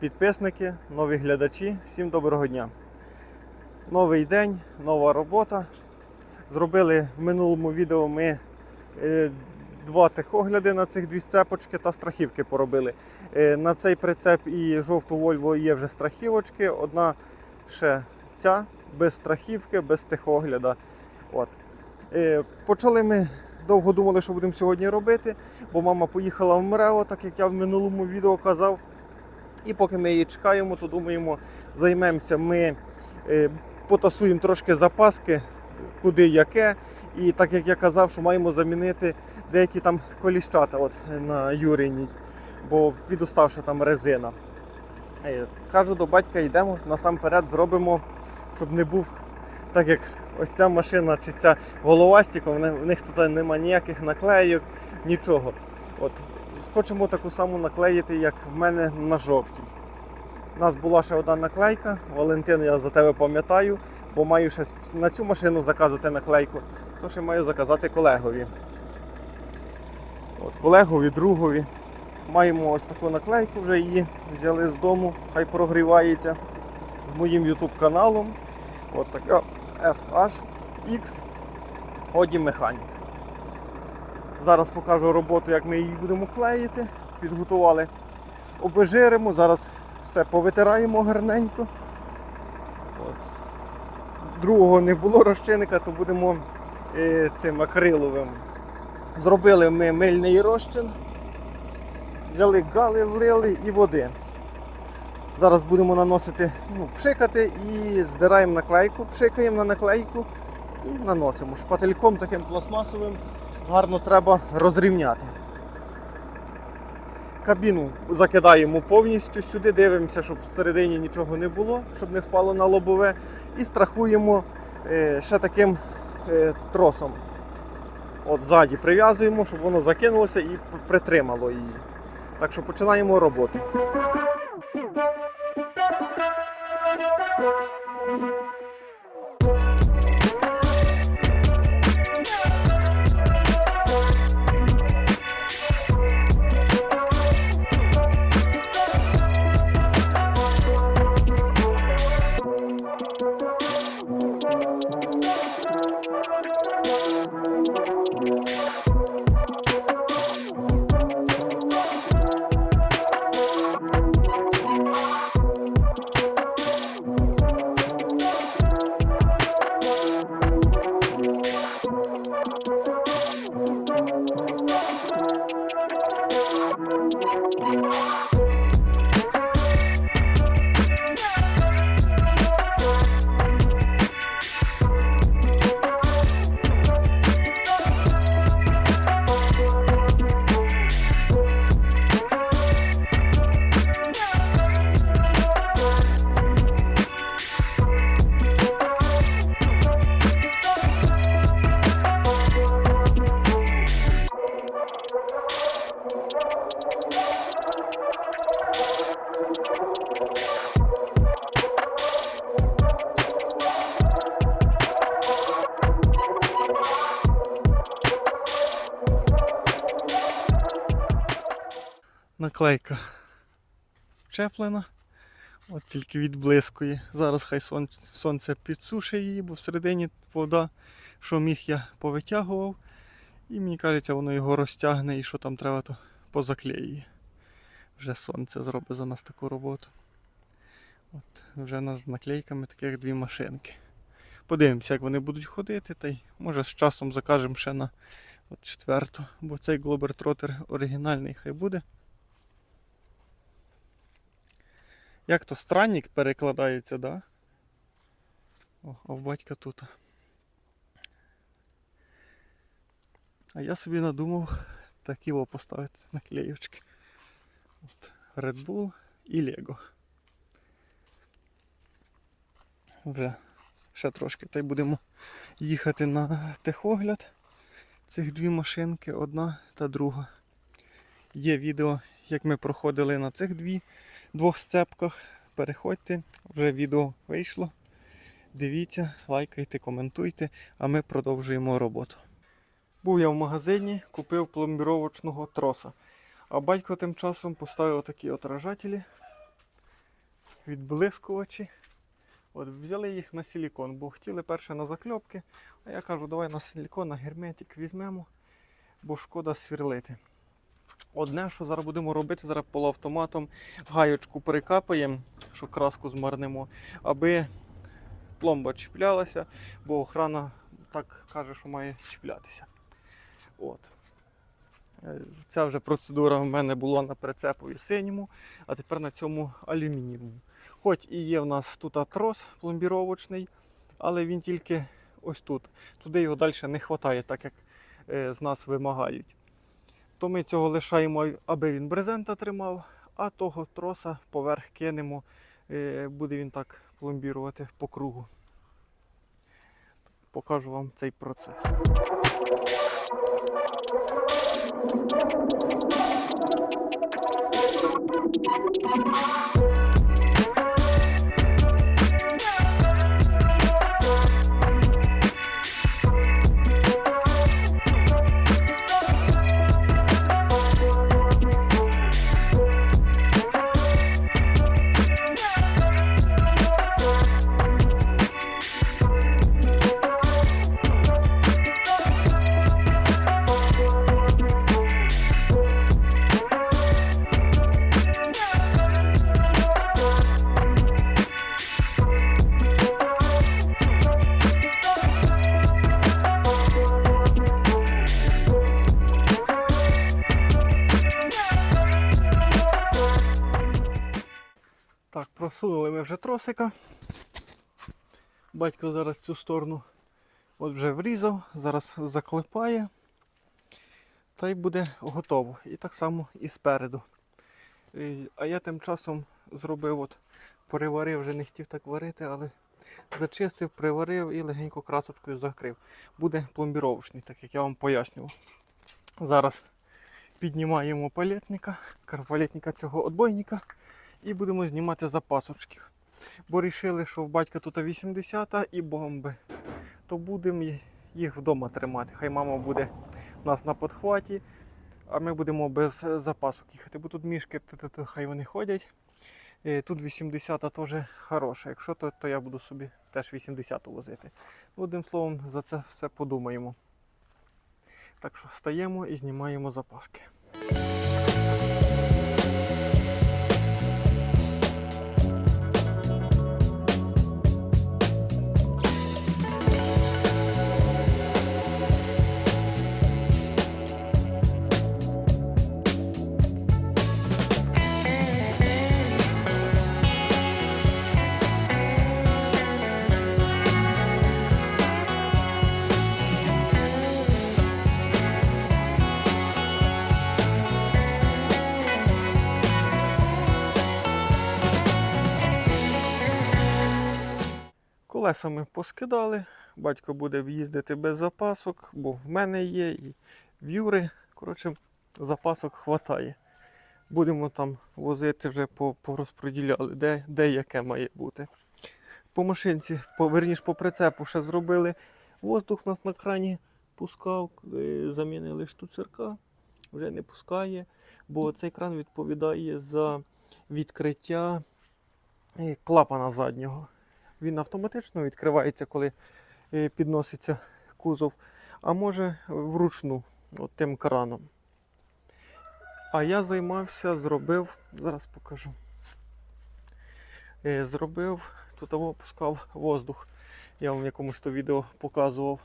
підписники, нові глядачі. Всім доброго дня. Новий день, нова робота. Зробили в минулому відео ми е, два техогляди на цих дві сцепочки та страхівки поробили. Е, на цей прицеп і жовту Вольво є вже страхівочки. Одна ще ця без страхівки, без техогляда. От. Е, почали ми довго думали, що будемо сьогодні робити, бо мама поїхала в МРЕО, так як я в минулому відео казав. І поки ми її чекаємо, то думаємо, займемося ми, е, потасуємо трошки запаски, куди яке. І так як я казав, що маємо замінити деякі там коліщата от, на Юриній, бо підуставша там резина. Е, Кажу до батька, йдемо насамперед зробимо, щоб не був так як ось ця машина чи ця головастіка, в них тут немає ніяких наклейок, нічого. От, хочемо таку саму наклеїти, як в мене на жовтій. У нас була ще одна наклейка. Валентин, я за тебе пам'ятаю, бо маю ще на цю машину заказати наклейку, то ще маю заказати колегові. От, колегові, другові. Маємо ось таку наклейку, вже її взяли з дому, хай прогрівається з моїм YouTube каналом. От така FHX Оді Механік. Зараз покажу роботу, як ми її будемо клеїти. Підготували обезжиримо, зараз все повитираємо гарненько. От. Другого не було розчинника, то будемо е, цим акриловим. Зробили ми мильний розчин, взяли гали, влили і води. Зараз будемо наносити, ну, пшикати і здираємо наклейку, пшикаємо на наклейку і наносимо. Шпательком таким пластмасовим гарно треба розрівняти. Кабіну закидаємо повністю сюди, дивимося, щоб всередині нічого не було, щоб не впало на лобове. І страхуємо е, ще таким е, тросом. От ззаді прив'язуємо, щоб воно закинулося і притримало її. Так що починаємо роботу. Наклейка вчеплена. От тільки відблискує. Зараз хай сонце, підсушить її, бо всередині вода, що міг я повитягував. І мені кажеться, воно його розтягне і що там треба, то позаклеює. Вже сонце зробить за нас таку роботу. От, вже у нас з наклейками таких дві машинки. Подивимося, як вони будуть ходити, та й може з часом закажемо ще на от четверту, бо цей Globetrotter оригінальний хай буде. Як то странник перекладається, да? О, а в батька тут. А я собі надумав такі о поставити наклеючки. От, Red Bull і Lego. Вже ще трошки. Та й будемо їхати на техогляд. Цих дві машинки, одна та друга. Є відео, як ми проходили на цих дві двох сцепках. Переходьте, вже відео вийшло. Дивіться, лайкайте, коментуйте, а ми продовжуємо роботу. Був я в магазині, купив пломбіровочного троса. А батько тим часом поставив такі отражателі. відблискувачі. От, взяли їх на силікон, бо хотіли перше на закльопки, а я кажу, давай на силікон, на герметик візьмемо, бо шкода свірлити. Одне, що зараз будемо робити, зараз полуавтоматом гаєчку перекапаємо, що краску змарнемо, аби пломба чіплялася, бо охрана так каже, що має чіплятися. От. Е, Ця вже процедура в мене була на прицепові синьому, а тепер на цьому алюмінієвому. Хоч і є в нас тут трос пломбіровочний, але він тільки ось тут. Туди його далі не вистачає, так як е, з нас вимагають. То ми цього лишаємо, аби він брезента тримав, а того троса поверх кинемо, е, буде він так пломбірувати по кругу. Покажу вам цей процес. Так, просунули ми вже тросика. Батько зараз цю сторону от вже врізав, зараз заклепає. Та й буде готово. І так само і спереду. А я тим часом зробив, от, переварив, вже не хотів так варити, але зачистив, приварив і легенько красочкою закрив. Буде пломбіровочний, так як я вам пояснював. Зараз піднімаємо палетника, палетника цього отбойника і будемо знімати запасочків. Бо вирішили, що в батька тут 80 і бомби, то будемо їх вдома тримати. Хай мама буде у нас на подхваті, а ми будемо без е, запасок їхати. Бо тут мішки, хай вони ходять. Е, Тут 80 теж хороша. Якщо то, то я буду собі теж 80 возити. Одним словом, за це все подумаємо. Так що стаємо і знімаємо запаски. Колеса ми поскидали. Батько буде в'їздити без запасок, бо в мене є і в Юри. Коротше, запасок хватає. Будемо там возити вже по, порозподіляли, де, де яке має бути. По машинці, по, верніш, по прицепу ще зробили. Воздух нас на крані пускав, замінили штуцерка, вже не пускає, бо цей кран відповідає за відкриття е, клапана заднього. Він автоматично відкривається, коли е, підноситься кузов, а може вручну от тим краном. А я займався, зробив, зараз покажу. Е, Зробив, тут або пускав воздух. Я вам якомусь то відео показував.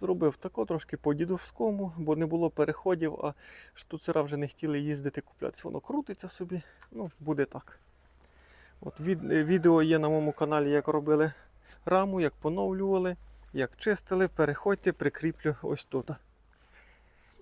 Зробив тако трошки по дідовському, бо не було переходів, а штуцера вже не хотіли їздити куплятися. Воно крутиться собі, ну, буде так. От від, е, відео є на моєму каналі, як робили раму, як поновлювали, як чистили. Переходьте, прикріплю ось тут.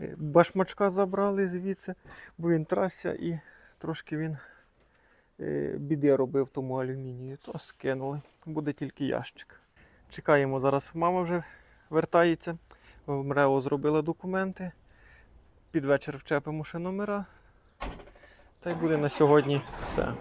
Е, Башмачка забрали звідси, бо він трасся і трошки він е, біди робив тому алюмінію. То скинули. Буде тільки ящик. Чекаємо зараз. Мама вже вертається. В МРЕО зробила документи. Під вечір вчепимо ще номера. Та й буде на сьогодні все.